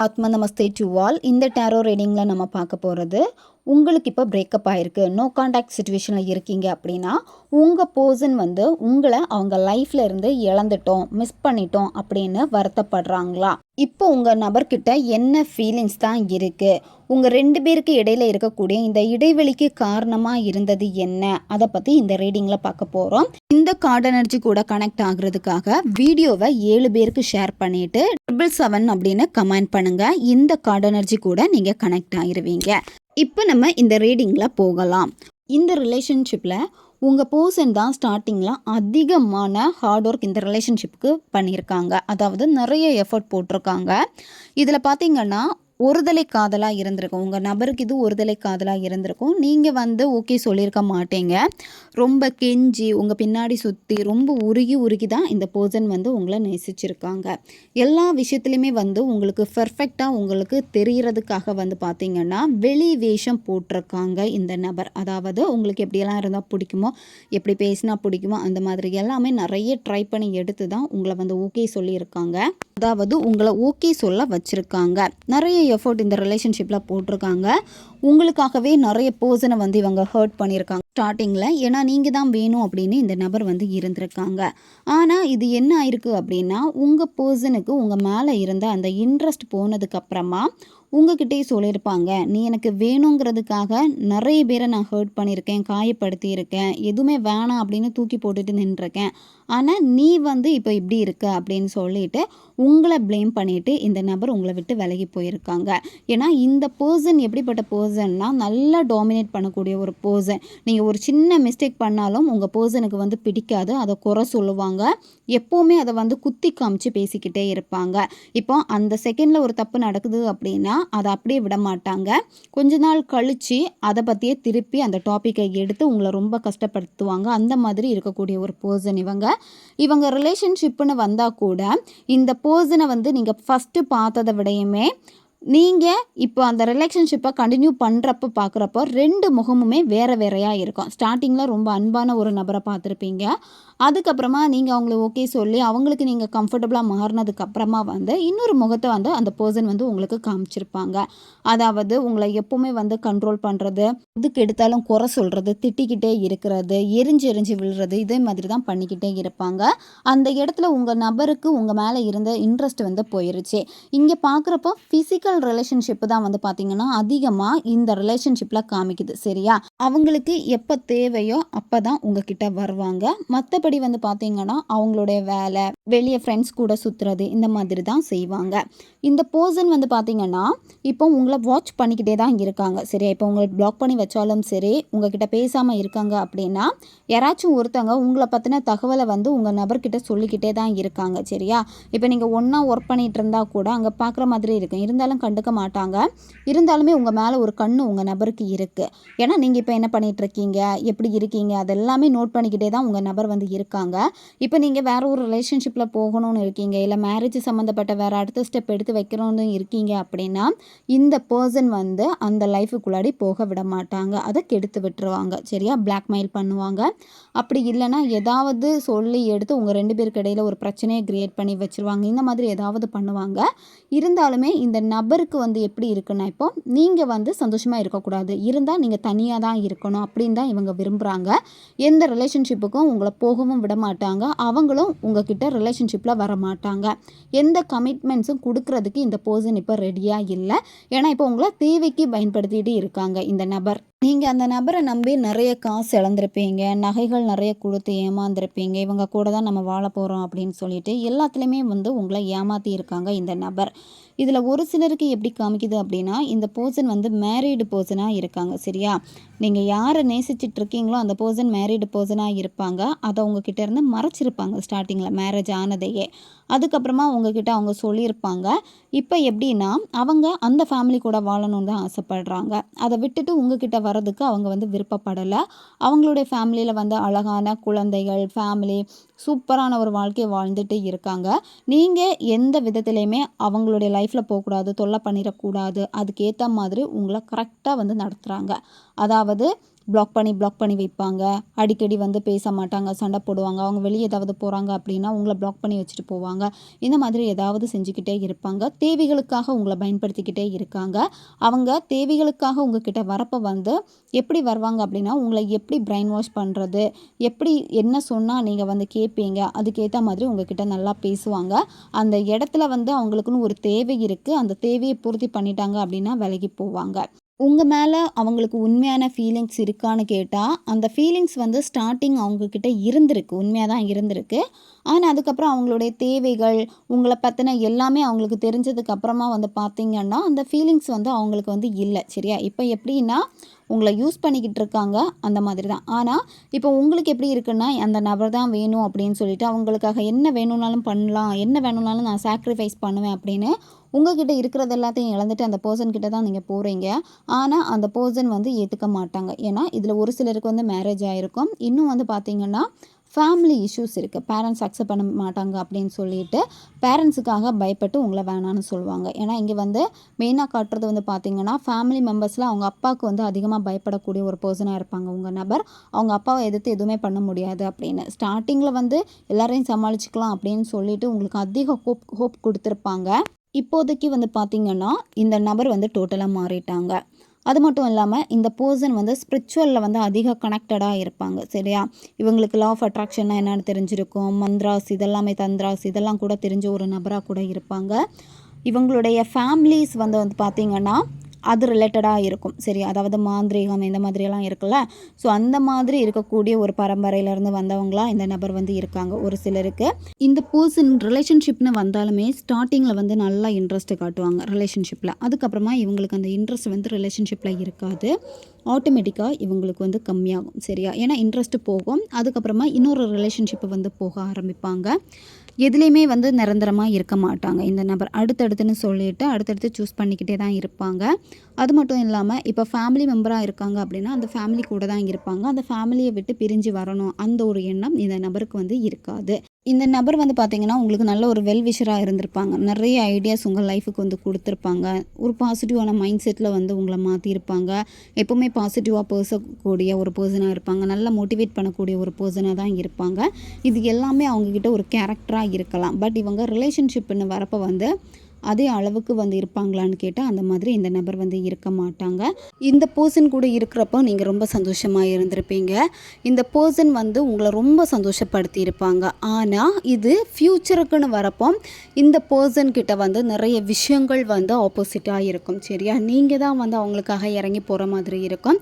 ஆத்ம நமஸ்தே to all. இந்த tarot ரீடிங்கில் நம்ம பார்க்க போகிறது உங்களுக்கு இப்போ பிரேக்கப் ஆகிருக்கு நோ காண்டாக்ட் சுச்சுவேஷனில் இருக்கீங்க அப்படின்னா உங்கள் பர்சன் வந்து உங்களை அவங்க லைஃப்பில் இருந்து இழந்துட்டோம் மிஸ் பண்ணிட்டோம் அப்படின்னு வருத்தப்படுறாங்களா? இப்போ உங்கள் நபர்கிட்ட என்ன ஃபீலிங்ஸ் தான் இருக்குது உங்கள் ரெண்டு பேருக்கு இடையில இருக்கக்கூடிய இந்த இடைவெளிக்கு காரணமாக இருந்தது என்ன? அதை பற்றி இந்த ரீடிங்கில் பார்க்க போகிறோம் இந்த கார்டு எனர்ஜி கூட கனெக்ட் ஆகுறதுக்காக வீடியோவை ஏழு பேருக்கு ஷேர் பண்ணிட்டு ட்ரிபிள் செவன் அப்படின்னு கமெண்ட் பண்ணுங்கள் இந்த கார்டு எனர்ஜி கூட நீங்கள் கனெக்ட் ஆகிருவீங்க இப்போ நம்ம இந்த ரீடிங்கில் போகலாம். இந்த ரிலேஷன்ஷிப்பில் உங்கள் பர்சன் தான் ஸ்டார்டிங்கில் அதிகமான ஹார்ட் ஒர்க் இந்த ரிலேஷன்ஷிப்புக்கு பண்ணியிருக்காங்க. அதாவது நிறைய எஃபர்ட் போட்டிருக்காங்க. இதில் பார்த்தீங்கன்னா ஒருதலை காதலாக இருந்திருக்கும். உங்கள் நபருக்கு இது ஒருதலை காதலாக இருந்திருக்கும். நீங்கள் வந்து ஓகே சொல்லியிருக்க மாட்டீங்க. ரொம்ப கெஞ்சி உங்கள் பின்னாடி சுற்றி ரொம்ப உருகி உருகி தான் இந்த பர்சன் வந்து உங்களை நேசிச்சிருக்காங்க. எல்லா விஷயத்துலையுமே வந்து உங்களுக்கு பர்ஃபெக்டாக உங்களுக்கு தெரிகிறதுக்காக வந்து பார்த்திங்கன்னா வெளி வேஷம் போட்டிருக்காங்க இந்த நபர். அதாவது உங்களுக்கு எப்படியெல்லாம் இருந்தால் பிடிக்குமோ எப்படி பேசினா பிடிக்குமோ அந்த மாதிரி எல்லாமே நிறைய ட்ரை பண்ணி எடுத்து தான் உங்களை வந்து ஓகே சொல்லியிருக்காங்க. அதாவது உங்களை ஓகே சொல்ல வச்சுருக்காங்க. நிறைய எஃபோர்ட் இந்த ரிலேஷன்ஷிப்பில் போட்டிருக்காங்க. உங்களுக்காகவே நிறைய பர்சனை வந்து இவங்க ஹர்ட் பண்ணியிருக்காங்க. ஸ்டார்டிங்கில் ஏன்னா நீங்கள் தான் வேணும் அப்படின்னு இந்த நபர் வந்து இருந்திருக்காங்க. ஆனால் இது என்ன ஆயிருக்கு அப்படின்னா உங்கள் பர்சனுக்கு உங்கள் மேலே இருந்த அந்த இன்ட்ரெஸ்ட் போனதுக்கப்புறமா உங்ககிட்டயே சொல்லியிருப்பாங்க நீ எனக்கு வேணுங்கிறதுக்காக நிறைய பேரை நான் ஹர்ட் பண்ணியிருக்கேன் காயப்படுத்தியிருக்கேன் எதுவுமே வேணாம் அப்படின்னு தூக்கி போட்டுட்டு நின்றுருக்கேன். ஆனால் நீ வந்து இப்போ இப்படி இருக்க அப்படின்னு சொல்லிட்டு உங்களை ப்ளேம் பண்ணிவிட்டு இந்த நபர் உங்களை விட்டு விலகி போயிருக்காங்க. ஏன்னா இந்த பர்சன் எப்படிப்பட்ட பர்சன்னா நல்லா டாமினேட் பண்ணக்கூடிய ஒரு பர்சன் நீங்கள் ஒரு சின்ன மிஸ்டேக் பண்ணாலும் உங்கள் பர்சனுக்கு வந்து பிடிக்காது. அதை குறை சொல்லுவாங்க. எப்போவுமே அதை வந்து குத்தி காமிச்சு பேசிக்கிட்டே இருப்பாங்க. இப்போ அந்த செகண்டில் ஒரு தப்பு நடக்குது அப்படின்னா அதை அப்படியே விட மாட்டாங்க. கொஞ்ச நாள் கழித்து அதை பற்றியே திருப்பி அந்த டாப்பிக்கை எடுத்து உங்களை ரொம்ப கஷ்டப்படுத்துவாங்க. அந்த மாதிரி இருக்கக்கூடிய ஒரு பர்சன் இவங்க. இவங்க ரிலேஷன்ஷிப்புன்னு வந்தால் கூட இந்த பர்சனை வந்து நீங்கள் ஃபஸ்ட்டு பார்த்ததை விடையுமே நீங்கள் இப்போ அந்த ரிலேஷன்ஷிப்பை கண்டினியூ பண்ணுறப்ப பார்க்குறப்போ ரெண்டு முகமுமே வேறு வேறையாக இருக்கும். ஸ்டார்டிங்கில் ரொம்ப அன்பான ஒரு நபரை பார்த்துருப்பீங்க. அதுக்கப்புறமா நீங்கள் அவங்கள ஓகே சொல்லி அவங்களுக்கு நீங்கள் கம்ஃபர்டபுளாக மாறினதுக்கப்புறமா வந்து இன்னொரு முகத்தை வந்து அந்த பர்சன் வந்து உங்களுக்கு காமிச்சிருப்பாங்க. அதாவது உங்களை எப்போவுமே வந்து கண்ட்ரோல் பண்ணுறது இதுக்கு எடுத்தாலும் குறை சொல்கிறது திட்டிக்கிட்டே இருக்கிறது எரிஞ்சு எரிஞ்சு விழுறது இதே மாதிரி தான் பண்ணிக்கிட்டே இருப்பாங்க. அந்த இடத்துல உங்கள் நபருக்கு உங்கள் மேலே இருந்த இன்ட்ரெஸ்ட் வந்து போயிருச்சு. இங்கே பார்க்குறப்போ ஃபிசிக்கல் ஃபிசிக்கல் ரிலேஷன்ஷிப்பு தான் வந்து பார்த்திங்கன்னா அதிகமாக இந்த ரிலேஷன்ஷிப்பில் காமிக்குது சரியா? அவங்களுக்கு எப்போ தேவையோ அப்போ தான் உங்ககிட்ட வருவாங்க. மற்றபடி வந்து பார்த்திங்கன்னா அவங்களுடைய வேலை வெளியே ஃப்ரெண்ட்ஸ் கூட சுற்றுறது இந்த மாதிரி தான் செய்வாங்க. இந்த பர்சன் வந்து பார்த்திங்கன்னா இப்போ உங்களை வாட்ச் பண்ணிக்கிட்டே தான் இருக்காங்க. சரியா இப்போ உங்களை பிளாக் பண்ணி வச்சாலும் சரி உங்ககிட்ட பேசாமல் இருக்காங்க அப்படின்னா யாராச்சும் ஒருத்தவங்க உங்களை பற்றின தகவலை வந்து உங்கள் நபர்கிட்ட சொல்லிக்கிட்டே தான் இருக்காங்க சரியா? இப்போ நீங்கள் ஒன்றா ஒர்க் பண்ணிகிட்டு இருந்தால் கூட அங்கே பார்க்குற மாதிரி இருக்கும். இருந்தாலும் கண்டுக்க மாட்டாங்க. இருந்தாலுமே உங்கள் மேலே ஒரு கண்ணு உங்கள் நபருக்கு இருக்குது ஏன்னா நீங்கள் இப்போ இப்போ என்ன பண்ணிகிட்டு இருக்கீங்க எப்படி இருக்கீங்க? அதெல்லாமே நோட் பண்ணிக்கிட்டே தான் உங்கள் நபர் வந்து இருக்காங்க. இப்போ நீங்கள் வேறு ஒரு ரிலேஷன்ஷிப்பில் போகணும்னு இருக்கீங்க. இல்லை மேரேஜ் சம்மந்தப்பட்ட வேறு அடுத்த ஸ்டெப் எடுத்து வைக்கணும்னு இருக்கீங்க அப்படின்னா இந்த பர்சன் வந்து அந்த லைஃபுக்குள்ளாடி போக விட மாட்டாங்க. அதை கெடுத்து விட்டுருவாங்க. சரியா? பிளாக்மெயில் பண்ணுவாங்க. அப்படி இல்லைன்னா ஏதாவது சொல்லி எடுத்து உங்கள் ரெண்டு பேருக்கு இடையில் ஒரு பிரச்சனையை கிரியேட் பண்ணி வச்சுருவாங்க. இந்த மாதிரி ஏதாவது பண்ணுவாங்க. இருந்தாலுமே இந்த நபருக்கு வந்து எப்படி இருக்குன்னா இப்போ நீங்கள் வந்து சந்தோஷமாக இருக்கக்கூடாது. இருந்தால் நீங்கள் தனியாக தான் இருக்கணும் அப்படின்னு தான் இவங்க விரும்புகிறாங்க எந்த ரிலேஷன்ஷிப்புக்கும் உங்களை போகவும் விட மாட்டாங்க. அவங்களும் உங்ககிட்ட ரிலேஷன்ஷிப்பில் வர மாட்டாங்க. எந்த கமிட்மெண்ட்ஸும் கொடுக்கறதுக்கு இந்த பர்சன் இப்போ ரெடியாக இல்லை. ஏன்னா இப்போ உங்களை தேவைக்கு பயன்படுத்திட்டு இருக்காங்க இந்த நபர். நீங்கள் அந்த நபரை நம்பி நிறைய காசு இழந்திருப்பீங்க. நகைகள் நிறைய கொடுத்து ஏமாந்துருப்பீங்க. இவங்க கூட தான் நம்ம வாழ போகிறோம் அப்படின்னு சொல்லிட்டு எல்லாத்துலேயுமே வந்து உங்களை ஏமாற்றி இருக்காங்க இந்த நபர். இதில் ஒரு சிலருக்கு எப்படி காமிக்குது அப்படின்னா இந்த பர்சன் வந்து மேரீடு பர்சனாக இருக்காங்க சரியா? நீங்கள் யாரை நேசிச்சுட்டு இருக்கீங்களோ அந்த பர்சன் மேரீடு பர்சனாக இருப்பாங்க. அதை உங்ககிட்ட இருந்து மறைச்சிருப்பாங்க ஸ்டார்டிங்கில் மேரேஜ் ஆனதையே. அதுக்கப்புறமா உங்ககிட்ட அவங்க சொல்லியிருப்பாங்க. இப்போ எப்படின்னா அவங்க அந்த ஃபேமிலி கூட வாழணும்னு தான் ஆசைப்படுறாங்க. அதை விட்டுட்டு உங்ககிட்ட வரதுக்கு அவங்க வந்து விருப்பப்படலை. அவங்களுடைய ஃபேமிலியில் வந்து அழகான குழந்தைகள் ஃபேமிலி சூப்பரான ஒரு வாழ்க்கையை வாழ்ந்துட்டு இருக்காங்க. நீங்கள் எந்த விதத்துலையுமே அவங்களுடைய லைஃப்பில் போகக்கூடாது தொல்லை பண்ணிடக்கூடாது. அதுக்கேற்ற மாதிரி உங்களை கரெக்டாக வந்து நடத்துகிறாங்க அதாவது பிளாக் பண்ணி பிளாக் பண்ணி வைப்பாங்க. அடிக்கடி வந்து பேச மாட்டாங்க சண்டை போடுவாங்க. அவங்க வெளியே ஏதாவது போகிறாங்க அப்படின்னா உங்களை பிளாக் பண்ணி வச்சுட்டு போவாங்க. இந்த மாதிரி ஏதாவது செஞ்சுக்கிட்டே இருப்பாங்க. தேவைகளுக்காக உங்களை பயன்படுத்திக்கிட்டே இருக்காங்க. அவங்க தேவைகளுக்காக உங்ககிட்ட வரப்போ வந்து எப்படி வருவாங்க அப்படின்னா உங்களை எப்படி பிரெயின் வாஷ் பண்ணுறது எப்படி என்ன சொன்னால் நீங்கள் வந்து கேட்பீங்க அதுக்கேற்ற மாதிரி உங்ககிட்ட நல்லா பேசுவாங்க. அந்த இடத்துல வந்து அவங்களுக்குன்னு ஒரு தேவை இருக்குது அந்த தேவையை பூர்த்தி பண்ணிட்டாங்க அப்படின்னா விலகி போவாங்க. உங்கள் மேலே அவங்களுக்கு உண்மையான ஃபீலிங்ஸ் இருக்கான்னு கேட்டால் அந்த ஃபீலிங்ஸ் வந்து ஸ்டார்டிங் அவங்கக்கிட்ட இருந்திருக்கு உண்மையாக தான் இருந்திருக்கு. ஆனால் அதுக்கப்புறம் அவங்களுடைய தேவைகள் உங்களை பற்றின எல்லாமே அவங்களுக்கு தெரிஞ்சதுக்கப்புறமா வந்து பார்த்திங்கன்னா அந்த ஃபீலிங்ஸ் வந்து அவங்களுக்கு வந்து இல்லை சரியா? இப்போ எப்படின்னா உங்களை யூஸ் பண்ணிக்கிட்டு இருக்காங்க அந்த மாதிரி தான் ஆனால் இப்போ உங்களுக்கு எப்படி இருக்குன்னா அந்த நபர் தான் வேணும் அப்படின்னு சொல்லிட்டு அவங்களுக்காக என்ன வேணும்னாலும் பண்ணலாம் என்ன வேணும்னாலும் நான் சாக்ரிஃபைஸ் பண்ணுவேன் அப்படின்னு உங்ககிட்ட இருக்கிறது எல்லாத்தையும் இழந்துட்டு அந்த பர்சன் கிட்ட தான் நீங்கள் போகிறீங்க ஆனால் அந்த பர்சன் வந்து ஏற்றுக்க மாட்டாங்க. ஏன்னா இதில் ஒரு சிலருக்கு வந்து மேரேஜ் ஆகிருக்கும் இன்னும் வந்து பார்த்தீங்கன்னா ஃபேமிலி இஷ்யூஸ் இருக்குது பேரண்ட்ஸ் அக்செப்ட் பண்ண மாட்டாங்க அப்படின்னு சொல்லிட்டு பேரண்ட்ஸுக்காக பயப்பட்டு உங்களை வேணான்னு சொல்லுவாங்க. ஏன்னா இங்கே வந்து மெயினாக காட்டுறது வந்து பார்த்திங்கன்னா ஃபேமிலி மெம்பர்ஸில் அவங்க அப்பாவுக்கு வந்து அதிகமாக பயப்படக்கூடிய ஒரு பர்சனாக இருப்பாங்க. உங்கள் நபர் அவங்க அப்பாவை எதிர்த்து எதுவுமே பண்ண முடியாது அப்படின்னு. ஸ்டார்டிங்கில் வந்து எல்லாரையும் சமாளிச்சுக்கலாம் அப்படின்னு சொல்லிட்டு உங்களுக்கு அதிக ஹோப் ஹோப் கொடுத்துருப்பாங்க. இப்போதைக்கு வந்து பார்த்திங்கன்னா இந்த நபர் வந்து டோட்டலாக மாறிட்டாங்க. அது மட்டும் இல்லாமல் இந்த பர்சன் வந்து ஸ்பிரிச்சுவலில் வந்து அதிக கனெக்டடாக இருப்பாங்க சரியா? இவங்களுக்கு லா ஆஃப் அட்ராக்ஷன்னா என்னென்னு தெரிஞ்சிருக்கும் மந்த்ராஸ் இதெல்லாமே தந்திராஸ் இதெல்லாம் கூட தெரிஞ்ச ஒரு நபராக கூட இருப்பாங்க. இவங்களுடைய ஃபேமிலிஸ் வந்து வந்து பார்த்திங்கன்னா அது ரிலேட்டடாக இருக்கும். சரி அதாவது மாந்திரீகம் இந்த மாதிரியெல்லாம் இருக்குல்ல? ஸோ அந்த மாதிரி இருக்கக்கூடிய ஒரு பரம்பரையிலேருந்து வந்தவங்களாம் இந்த நபர் வந்து இருக்காங்க ஒரு சிலருக்கு. இந்த பர்சன் ரிலேஷன்ஷிப்னு வந்தாலுமே ஸ்டார்டிங்கில் வந்து நல்லா இன்ட்ரெஸ்ட் காட்டுவாங்க ரிலேஷன்ஷிப்பில் அதுக்கப்புறமா இவங்களுக்கு அந்த இன்ட்ரெஸ்ட் வந்து ரிலேஷன்ஷிப்பில் இருக்காது. ஆட்டோமேட்டிக்காக இவங்களுக்கு வந்து கம்மியாகும் சரியா? ஏன்னா இன்ட்ரெஸ்ட் போகும். அதுக்கப்புறமா இன்னொரு ரிலேஷன்ஷிப்பை வந்து போக ஆரம்பிப்பாங்க. எதுலேயுமே வந்து நிரந்தரமாக இருக்க மாட்டாங்க. இந்த நபர் அடுத்தடுத்துன்னு சொல்லிட்டு அடுத்தடுத்து சூஸ் பண்ணிக்கிட்டே தான் இருப்பாங்க. அது மட்டும் இல்லாமல் இப்போ ஃபேமிலி மெம்பராக இருக்காங்க அப்படின்னா அந்த ஃபேமிலி கூட தான் இருப்பாங்க. அந்த ஃபேமிலியை விட்டு பிரிஞ்சு வரணும். அந்த ஒரு எண்ணம் இந்த நபருக்கு வந்து இருக்காது. இந்த நபர் வந்து பார்த்தீங்கன்னா உங்களுக்கு நல்ல ஒரு வெல் விஷராக இருந்திருப்பாங்க. நிறைய ஐடியாஸ் உங்கள் லைஃபுக்கு வந்து கொடுத்துருப்பாங்க. ஒரு பாசிட்டிவான மைண்ட் செட்டில் வந்து உங்களை மாற்றிருப்பாங்க எப்போவுமே பாசிட்டிவாக பேசக்கூடிய ஒரு பர்சனாக இருப்பாங்க. நல்லா மோட்டிவேட் பண்ணக்கூடிய ஒரு பர்சனாக தான் இருப்பாங்க. இது எல்லாமே அவங்கக்கிட்ட ஒரு கேரக்டராக இருக்கலாம். பட் இவங்க ரிலேஷன்ஷிப்னு வரப்போ வந்து அதே அளவுக்கு வந்து இருப்பாங்களான்னு கேட்டால் அந்த மாதிரி இந்த நபர் வந்து இருக்க மாட்டாங்க. இந்த பர்சன் கூட இருக்கிறப்போ நீங்கள் ரொம்ப சந்தோஷமாக இருந்திருப்பீங்க. இந்த பர்சன் வந்து உங்களை ரொம்ப சந்தோஷப்படுத்தி இருப்பாங்க ஆனால் இது ஃப்யூச்சருக்குன்னு வரப்போ இந்த பர்சன் கிட்ட வந்து நிறைய விஷயங்கள் வந்து ஆப்போசிட்டாக இருக்கும். சரியா? நீங்கள் தான் வந்து அவங்களுக்காக இறங்கி போகிற மாதிரி இருக்கும்.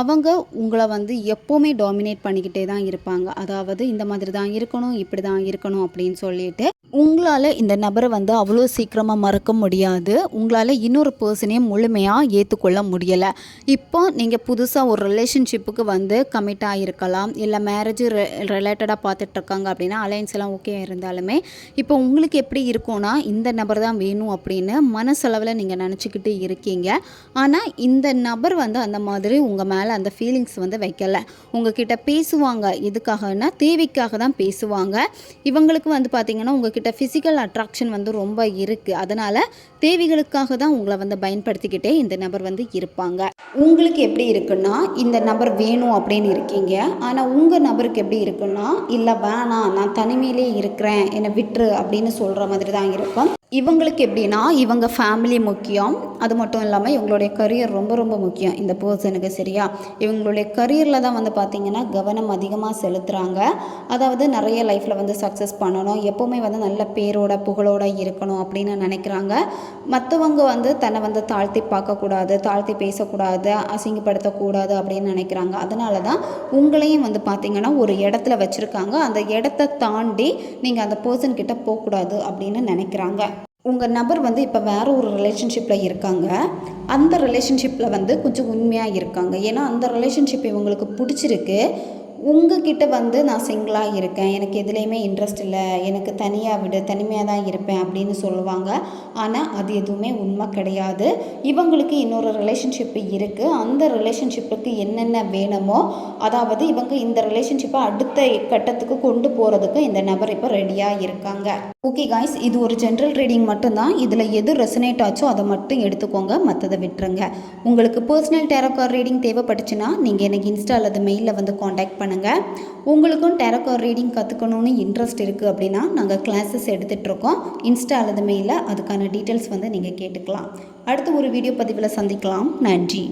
அவங்க உங்களை வந்து எப்போவுமே டாமினேட் பண்ணிக்கிட்டே தான் இருப்பாங்க. அதாவது இந்த மாதிரி தான் இருக்கணும் இப்படி தான் இருக்கணும் அப்படின்னு சொல்லிட்டு உங்களால் இந்த நபரை வந்து அவ்வளோ சீக்கிரமாக மறக்க முடியாது. உங்களால் இன்னொரு பர்சனையும் முழுமையாக ஏற்றுக்கொள்ள முடியலை. இப்போ நீங்கள் புதுசாக ஒரு ரிலேஷன்ஷிப்புக்கு வந்து கமிட் ஆகிருக்கலாம் இல்லை மேரேஜ் ரிலேட்டடாக பார்த்துட்ருக்காங்க அப்படின்னா அலையன்ஸ் எல்லாம் ஓகே இருந்தாலுமே இப்போ உங்களுக்கு எப்படி இருக்கும்னா இந்த நபர் தான் வேணும் அப்படின்னு மனசளவில் நீங்கள் நினச்சிக்கிட்டு இருக்கீங்க. ஆனால் இந்த நபர் வந்து அந்த மாதிரி உங்கள் மேலே அந்த ஃபீலிங்ஸ் வந்து வைக்கல. உங்ககிட்ட பேசுவாங்க. எதுக்காகனா தேவைக்காக தான் பேசுவாங்க. இவங்களுக்கு வந்து பார்த்திங்கன்னா உங்ககிட்ட ஃபிசிக்கல் அட்ராக்ஷன் வந்து ரொம்ப இருக்குது அதனால் தேவைகளுக்காக தான் உங்களை வந்து பயன்படுத்திக்கிட்டே இந்த நபர் வந்து இருப்பாங்க. உங்களுக்கு எப்படி இருக்குன்னா இந்த நபர் வேணும் அப்படின்னு இருக்கீங்க. ஆனால் உங்கள் நபருக்கு எப்படி இருக்குன்னா இல்லை வேணாம். நான் தனிமையிலே இருக்கிறேன். என்னை விட்டுரு அப்படின்னு சொல்கிற மாதிரி தான் இருக்கும். இவங்களுக்கு எப்படின்னா இவங்க ஃபேமிலி முக்கியம். அது மட்டும் இல்லாமல் இவங்களுடைய கரியர் ரொம்ப ரொம்ப முக்கியம். இந்த பர்சனுக்கு சரியா? இவங்களுடைய கரியரில் தான் வந்து பார்த்திங்கன்னா கவனம் அதிகமாக செலுத்துகிறாங்க அதாவது நிறைய லைஃப்பில் வந்து சக்ஸஸ் பண்ணணும். எப்போவுமே வந்து நல்ல பேரோட புகழோட இருக்கணும் அப்படின்னு நினைக்கிறாங்க. மற்றவங்க வந்து தன்னை வந்து தாழ்த்தி பார்க்கக்கூடாது தாழ்த்தி பேசக்கூடாது அசிங்கப்படுத்தக்கூடாது அப்படின்னு நினைக்கிறாங்க. அதனால தான் உங்களையும் வந்து பார்த்திங்கன்னா ஒரு இடத்துல வச்சுருக்காங்க. அந்த இடத்த தாண்டி நீங்கள் அந்த பர்சன்கிட்ட போகக்கூடாது அப்படின்னு நினைக்கிறாங்க. உங்கள் நபர் வந்து இப்போ வேற ஒரு ரிலேஷன்ஷிப்பில் இருக்காங்க. அந்த ரிலேஷன்ஷிப்பில் வந்து கொஞ்சம் உண்மையாக இருக்காங்க. ஏன்னா அந்த ரிலேஷன்ஷிப் இவங்களுக்கு பிடிச்சிருக்கு. உங்ககிட்ட வந்து நான் சிங்கிளாக இருக்கேன். எனக்கு எதுலேயுமே இன்ட்ரெஸ்ட் இல்லை. எனக்கு தனியாக விடு தனிமையாக தான் இருப்பேன் அப்படின்னு சொல்லுவாங்க. ஆனால் அது எதுவுமே உண்மை கிடையாது. இவங்களுக்கு இன்னொரு ரிலேஷன்ஷிப் இருக்குது அந்த ரிலேஷன்ஷிப்புக்கு என்னென்ன வேணுமோ அதாவது இவங்க இந்த ரிலேஷன்ஷிப்பை அடுத்த கட்டத்துக்கு கொண்டு போகிறதுக்கு இந்த நபர் இப்போ ரெடியாக இருக்காங்க. ஓகே காய்ஸ் இது ஒரு ஜென்ரல் ரீடிங் மட்டும்தான். இதில் எது ரெசனேட் ஆச்சோ அதை மட்டும் எடுத்துக்கோங்க. மற்றதை விட்டுருங்க. உங்களுக்கு பர்சனல் டேரோகார் ரீடிங் தேவைப்பட்டுச்சுன்னா நீங்கள் எனக்கு இன்ஸ்டா அல்லது மெயிலில் வந்து காண்டாக்ட் பண்ணுங்கள் உங்களுக்கும் டேரோகார் ரீடிங் கற்றுக்கணும்னு இன்ட்ரெஸ்ட் இருக்குது அப்படின்னா நாங்கள் கிளாஸஸ் எடுத்துகிட்ருக்கோம் இன்ஸ்டா அல்லது மெயிலில் அதுக்கான டீட்டெயில்ஸ் வந்து நீங்கள் கேட்டுக்கலாம். அடுத்த ஒரு வீடியோ பதிவில் சந்திக்கலாம். நன்றி.